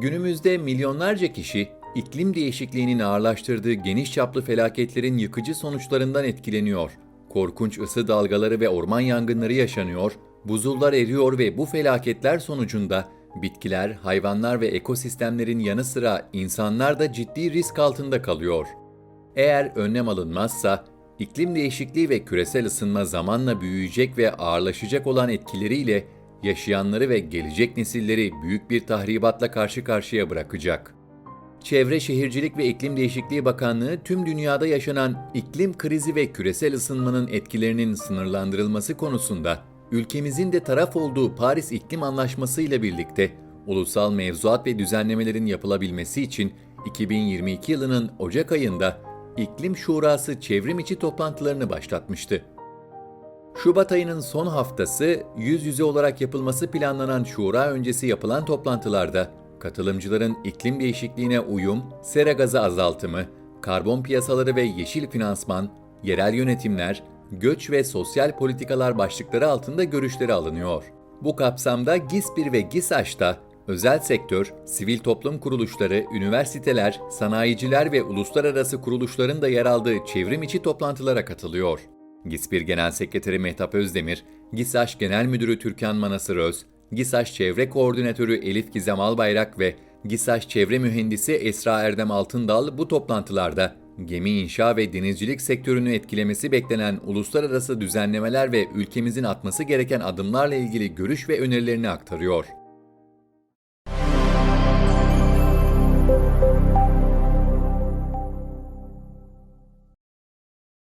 Günümüzde milyonlarca kişi iklim değişikliğinin ağırlaştırdığı geniş çaplı felaketlerin yıkıcı sonuçlarından etkileniyor. Korkunç ısı dalgaları ve orman yangınları yaşanıyor, buzullar eriyor ve bu felaketler sonucunda bitkiler, hayvanlar ve ekosistemlerin yanı sıra insanlar da ciddi risk altında kalıyor. Eğer önlem alınmazsa iklim değişikliği ve küresel ısınma zamanla büyüyecek ve ağırlaşacak olan etkileriyle yaşayanları ve gelecek nesilleri büyük bir tahribatla karşı karşıya bırakacak. Çevre Şehircilik ve İklim Değişikliği Bakanlığı tüm dünyada yaşanan iklim krizi ve küresel ısınmanın etkilerinin sınırlandırılması konusunda ülkemizin de taraf olduğu Paris İklim Anlaşması ile birlikte ulusal mevzuat ve düzenlemelerin yapılabilmesi için 2022 yılının Ocak ayında İklim Şurası çevrim içi toplantılarını başlatmıştı. Şubat ayının son haftası yüz yüze olarak yapılması planlanan şura öncesi yapılan toplantılarda katılımcıların iklim değişikliğine uyum, sera gazı azaltımı, karbon piyasaları ve yeşil finansman, yerel yönetimler, göç ve sosyal politikalar başlıkları altında görüşleri alınıyor. Bu kapsamda GİS1 ve GİSAŞ'ta özel sektör, sivil toplum kuruluşları, üniversiteler, sanayiciler ve uluslararası kuruluşların da yer aldığı çevrim içi toplantılara katılıyor. GİS1 Genel Sekreteri Mehtap Özdemir, GİSAŞ Genel Müdürü Türkan Manasır Öz, GİSAŞ Çevre Koordinatörü Elif Gizem Albayrak ve GİSAŞ Çevre Mühendisi Esra Erdem Altındal bu toplantılarda gemi inşa ve denizcilik sektörünü etkilemesi beklenen uluslararası düzenlemeler ve ülkemizin atması gereken adımlarla ilgili görüş ve önerilerini aktarıyor.